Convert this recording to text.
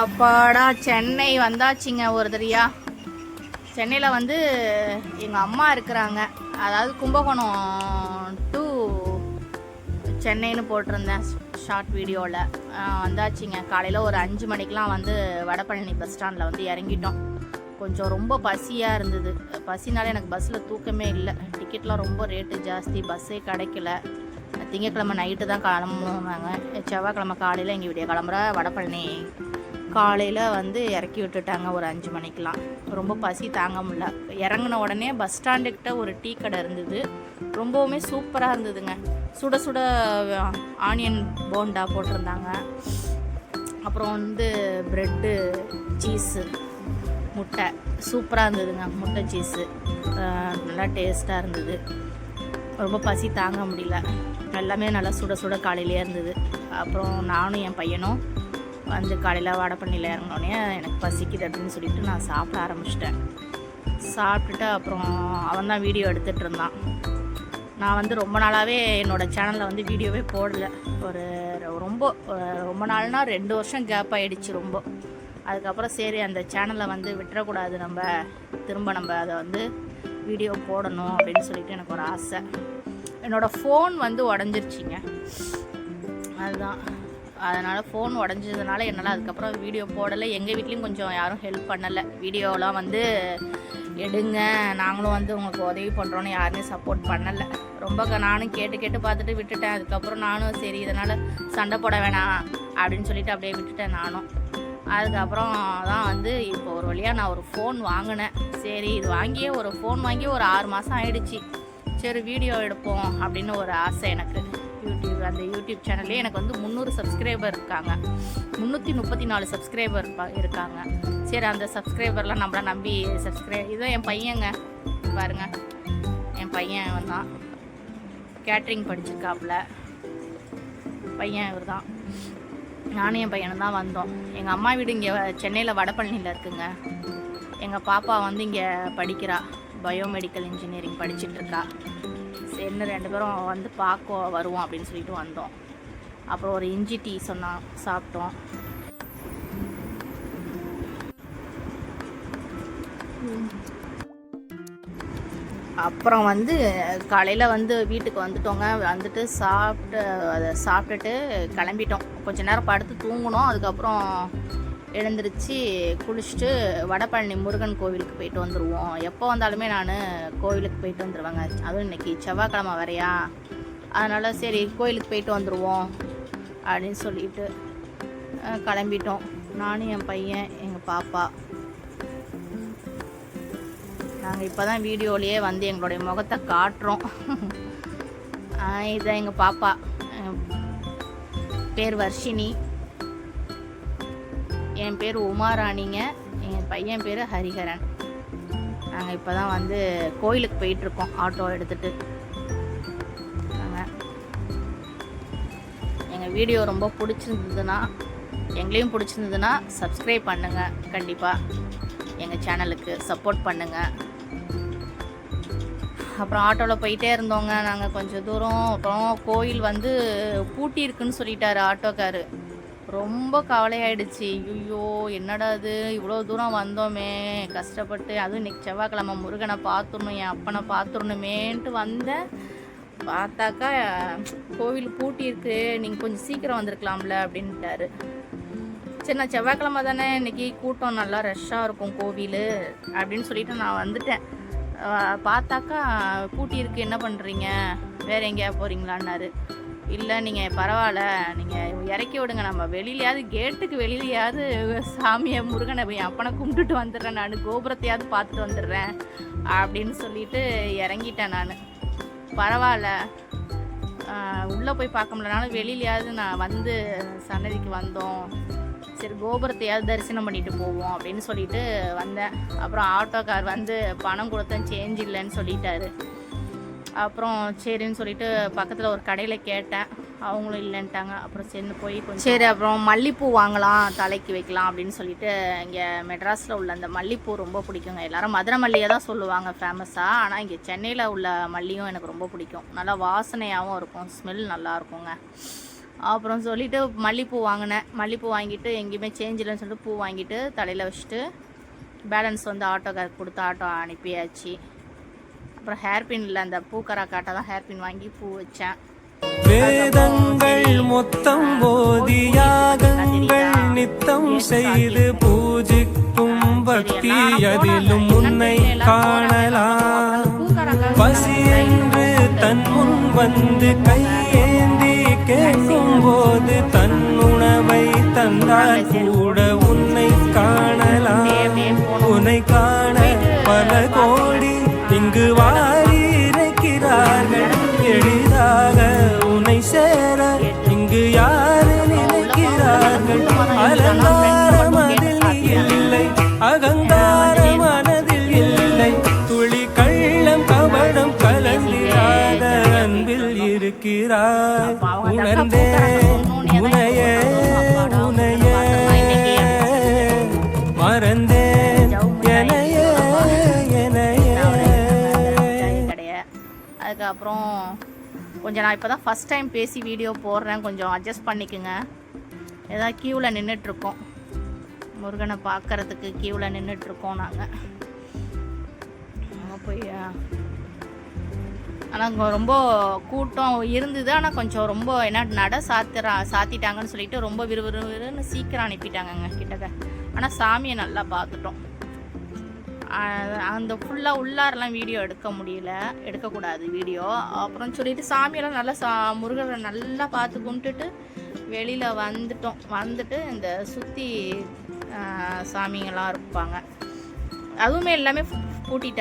அப்பாடா சென்னை வந்தாச்சுங்க ஒரு தரியா சென்னையில் வந்து எங்கள் அம்மா இருக்கிறாங்க. அதாவது கும்பகோணம் டு சென்னைன்னு போட்டிருந்தேன் ஷார்ட் வீடியோவில் வந்தாச்சுங்க. காலையில் ஒரு அஞ்சு மணிக்கெலாம் வந்து வடபழனி பஸ் ஸ்டாண்டில் வந்து இறங்கிட்டோம். கொஞ்சம் ரொம்ப பசியாக இருந்தது. பசினால எனக்கு பஸ்ஸில் தூக்கமே இல்லை. டிக்கெட்லாம் ரொம்ப ரேட்டு ஜாஸ்தி. பஸ்ஸே கிடைக்கல. திங்கக்கிழமை நைட்டு தான் கிளம்புவாங்க செவ்வாய்க்கிழமை காலையில் எங்கள் விடிய கிளம்புற வடபழனி காலையில் வந்து இறக்கி விட்டுட்டாங்க ஒரு அஞ்சு மணிக்கெலாம் ரொம்ப பசி தாங்க முடில இறங்கின உடனே பஸ் ஸ்டாண்டுக்கிட்ட ஒரு டீ கடை இருந்தது. ரொம்பவுமே சூப்பராக இருந்ததுங்க. சுட சுட ஆனியன் போண்டா போட்டிருந்தாங்க. அப்புறம் வந்து ப்ரெட்டு சீஸு முட்டை. சூப்பராக இருந்ததுங்க முட்டை சீஸு. நல்லா டேஸ்ட்டாக இருந்தது. ரொம்ப பசி தாங்க முடியல. எல்லாமே நல்லா சுட சுட காலையிலே இருந்தது. அப்புறம் நானும் என் பையனும் வந்து காலையில் வடபண்ணியில் இறங்கினோடனே எனக்கு பசிக்குது அப்படின்னு சொல்லிட்டு நான் சாப்பிட ஆரம்பிச்சிட்டேன். சாப்பிட்டுட்டு அப்புறம் அவன் தான் வீடியோ எடுத்துகிட்டு இருந்தான். நான் வந்து ரொம்ப நாளாகவே என்னோடய சேனலில் வந்து வீடியோவே போடல. ஒரு ரொம்ப ரொம்ப நாள்னால் ரெண்டு வருஷம் கேப் ஆகிடுச்சு ரொம்ப. அதுக்கப்புறம் சரி அந்த சேனலை வந்து விட்டுறக்கூடாது நம்ம திரும்ப நம்ம அதை வந்து வீடியோ போடணும் அப்படின்னு சொல்லிட்டு எனக்கு ஒரு ஆசை. என்னோடய ஃபோன் வந்து உடஞ்சிருச்சிங்க. அதுதான். அதனால் ஃபோன் உடஞ்சதுனால என்னால் அதுக்கப்புறம் வீடியோ போடலை. எங்கள் வீட்லேயும் கொஞ்சம் யாரும் ஹெல்ப் பண்ணலை. வீடியோலாம் வந்து எடுங்க. நாங்களும் வந்து உங்களுக்கு உதவி பண்ணுறோன்னு யாருமே சப்போர்ட் பண்ணலை. ரொம்ப க- நானும் கேட்டு கேட்டு பார்த்துட்டு விட்டுட்டேன். அதுக்கப்புறம் நானும் சரி இதனால் சண்டை போட வேணாம் அப்படின்னு சொல்லிட்டு அப்படியே விட்டுட்டேன் நானும். அதுக்கப்புறம் தான் வந்து இப்போ ஒரு வழியாக நான் ஒரு ஃபோன் வாங்கினேன். சரி இது வாங்கியே ஒரு ஃபோன் வாங்கி ஒரு ஆறு மாதம் ஆயிடுச்சு. சரி வீடியோ எடுப்போம் அப்படின்னு ஒரு ஆசை எனக்கு. யூடியூப் அந்த யூடியூப் சேனல்லே எனக்கு வந்து முந்நூறு சப்ஸ்கிரைபர் இருக்காங்க. முந்நூற்றி முப்பத்தி நாலு சப்ஸ்கிரைபர் இருக்காங்க. சரி அந்த சப்ஸ்கிரைபர்லாம் நம்மளை நம்பி சப்ஸ்கிரைப் இதோ என் பையங்க. பாருங்க. என் பையன் தான் கேட்ரிங் படிச்சிருக்காப்புல. பையன் இவர் தான் நானும் என் பையனும் தான் வந்தோம். எங்கள் அம்மா வீடு இங்கே சென்னையில் வடபழனியில் இருக்குங்க. எங்கள் பாப்பா வந்து இங்கே படிக்கிறா. பயோமெடிக்கல் இன்ஜினியரிங் படிச்சுட்ருக்கா. இருக்கா சரின்னு ரெண்டு பேரும் வந்து பார்க்க வருவோம் அப்படின்னு சொல்லிட்டு வந்தோம். அப்புறம் ஒரு இஞ்சி டீ சொன்னான் சாப்பிட்டோம். அப்புறம் வந்து காலையில் வந்து வீட்டுக்கு வந்துட்டோங்க. வந்துட்டு சாப்பிட்டு அதை சாப்பிட்டுட்டு கிளம்பிட்டோம். கொஞ்ச நேரம் படுத்து தூங்கினோம். அதுக்கப்புறம் எழுந்திருச்சு குளிச்சுட்டு வடபழனி முருகன் கோவிலுக்கு போயிட்டு வந்துடுவோம் எப்போ வந்தாலுமே நான் கோவிலுக்கு போயிட்டு வந்துடுவேங்க அதுவும் இன்னைக்கு செவ்வாய்க்கிழமை வரையா அதனால் சரி கோயிலுக்கு போயிட்டு வந்துடுவோம் அப்படின்னு சொல்லிட்டு கிளம்பிட்டோம். நானும் என் பையன் எங்கள் பாப்பா. நாங்கள் இப்போ தான் வீடியோலேயே வந்து எங்களுடைய முகத்தை காட்டுறோம். இதுதான் இதான் எங்கள் பாப்பா. பேர் வர்ஷினி. என் பேர் உமாராணிங்க. என் பையன் பேர் ஹரிஹரன். நாங்கள் இப்போ தான் வந்து கோயிலுக்கு போயிட்டுருக்கோம். ஆட்டோ எடுத்துகிட்டு நாங்கள் எங்கள் வீடியோ ரொம்ப பிடிச்சிருந்ததுன்னா எங்களையும் பிடிச்சிருந்ததுன்னா சப்ஸ்கிரைப் பண்ணுங்கள் கண்டிப்பாக எங்கள் சேனலுக்கு சப்போர்ட் பண்ணுங்கள் அப்புறம் ஆட்டோவில் போயிட்டே இருந்தோங்க. நாங்கள் கொஞ்சம் தூரம். அப்புறம் கோயில் வந்து பூட்டி இருக்குன்னு சொல்லிட்டாரு ஆட்டோக்காரு. ரொம்ப கவலையாயிடுச்சு. ஐயோ என்னடா இது? இவ்வளோ தூரம் வந்தோமே. கஷ்டப்பட்டு அதுவும் இன்னைக்கு செவ்வாய்க்கிழமை முருகனை பார்த்துடணும் என் அப்பனை பார்த்துடணுமேன்ட்டு வந்தேன் பார்த்தாக்கா கோவில் பூட்டியிருக்கு. நீங்கள் கொஞ்சம் சீக்கிரம் வந்திருக்கலாம்ல அப்படின்ட்டாரு. சரி நான் செவ்வாய்க்கிழமை தானே இன்னைக்கு கூட்டம் நல்லா ரஷ்ஷாக இருக்கும் கோவில் அப்படின்னு சொல்லிட்டு நான் வந்துட்டேன். பார்த்தாக்கா கூட்டியிருக்கு என்ன பண்ணுறீங்க வேற எங்கேயா போகிறீங்களான்னாரு இல்லை நீங்கள் பரவாயில்ல நீங்கள் இறக்கி விடுங்க. நம்ம வெளியிலையாவது கேட்டுக்கு வெளியிலையாவது சாமியை முருகனை போய் அப்பனை கும்பிட்டுட்டு வந்துடுறேன் நான். கோபுரத்தையாவது பார்த்துட்டு வந்துடுறேன் அப்படின்னு சொல்லிட்டு இறங்கிட்டேன் நான். பரவாயில்ல உள்ளே போய் பார்க்க முடியலனாலும் வெளியிலையாவது நான் வந்து சன்னதிக்கு வந்தோம். சரி கோபுரத்தையாவது தரிசனம் பண்ணிட்டு போவோம் அப்படின்னு சொல்லிட்டு வந்தேன். அப்புறம் ஆட்டோக்கார் வந்து பணம் கொடுத்தேன். சேஞ்ச் இல்லைன்னு சொல்லிட்டாரு. அப்புறம் சரின்னு சொல்லிட்டு பக்கத்தில் ஒரு கடையில் கேட்டேன். அவங்களும் இல்லைன்ட்டாங்க. அப்புறம் சேர்ந்து போய் கொஞ்சம் சரி அப்புறம் மல்லிப்பூ வாங்கலாம் தலைக்கு வைக்கலாம் அப்படின்னு சொல்லிட்டு இங்கே மெட்ராஸில் உள்ள அந்த மல்லிப்பூ ரொம்ப பிடிக்குங்க. எல்லாரும் மதுரை மல்லியை தான் சொல்லுவாங்க ஃபேமஸாக ஆனால் இங்கே சென்னையில் உள்ள மல்லியும் எனக்கு ரொம்ப பிடிக்கும். நல்லா வாசனையாகவும் இருக்கும். ஸ்மெல் நல்லா இருக்குங்க. அப்புறம் சொல்லிட்டு மல்லிப்பூ வாங்கினேன். மல்லிப்பூ வாங்கிட்டு எங்கேயுமே சேஞ்ச் இல்லைன்னு சொல்லிட்டு பூ வாங்கிட்டு தலையில் வச்சுட்டு பேலன்ஸ் வந்து ஆட்டோக்காரருக்கு கொடுத்து ஆட்டோ அனுப்பியாச்சு. அப்புறம் ஹேர் பின்னில் அந்த பூக்கரா காட்டை தான் ஹேர் பின் வாங்கி பூ வச்சேன். வேதங்கள் மொத்தம் போதி யாகங்கள் நித்தம் செய்து பூஜிக்கும் பக்தி அதிலும் உன்னை காணலாம். பசி என்று தன் முன் வந்து கையேந்தி கேட்கும் போது தன் உணவை தந்தால் கூட உன்னை காணலாம். உன்னை காண பல கோ இங்கு அதுக்கப்புறம் கொஞ்சம் நான் இப்போ தான் ஃபஸ்ட் டைம் பேசி வீடியோ போடுறேன். கொஞ்சம் அட்ஜஸ்ட் பண்ணிக்கோங்க. ஏதாவது க்யூவில் நின்றுட்டுருக்கோம் முருகனை பார்க்கறதுக்கு க்யூவில் நின்றுட்டுருக்கோம் நாங்கள் அங்கே போய் ஆனால் அங்கே ரொம்ப கூட்டம் இருந்தது. ஆனால் கொஞ்சம் ரொம்ப என்ன நட சாத்துறா சாத்திட்டாங்கன்னு சொல்லிட்டு ரொம்ப விறுவிறுன்னு சீக்கிரம் அனுப்பிட்டாங்கங்க கிட்டக்க. ஆனால் சாமியை நல்லா பார்த்துட்டோம். அந்த ஃபுல்லாக உள்ளாரெலாம் வீடியோ எடுக்க முடியல. எடுக்கக்கூடாது வீடியோ அப்புறம் சொல்லிட்டு சாமியெல்லாம் நல்லா சா முருகரை நல்லா பார்த்து கும்பிட்டுட்டு வெளியில் வந்துட்டோம். வந்துட்டு இந்த சுற்றி சாமிங்கெல்லாம் இருப்பாங்க. அதுவுமே எல்லாமே பூட்டிட்டாங்க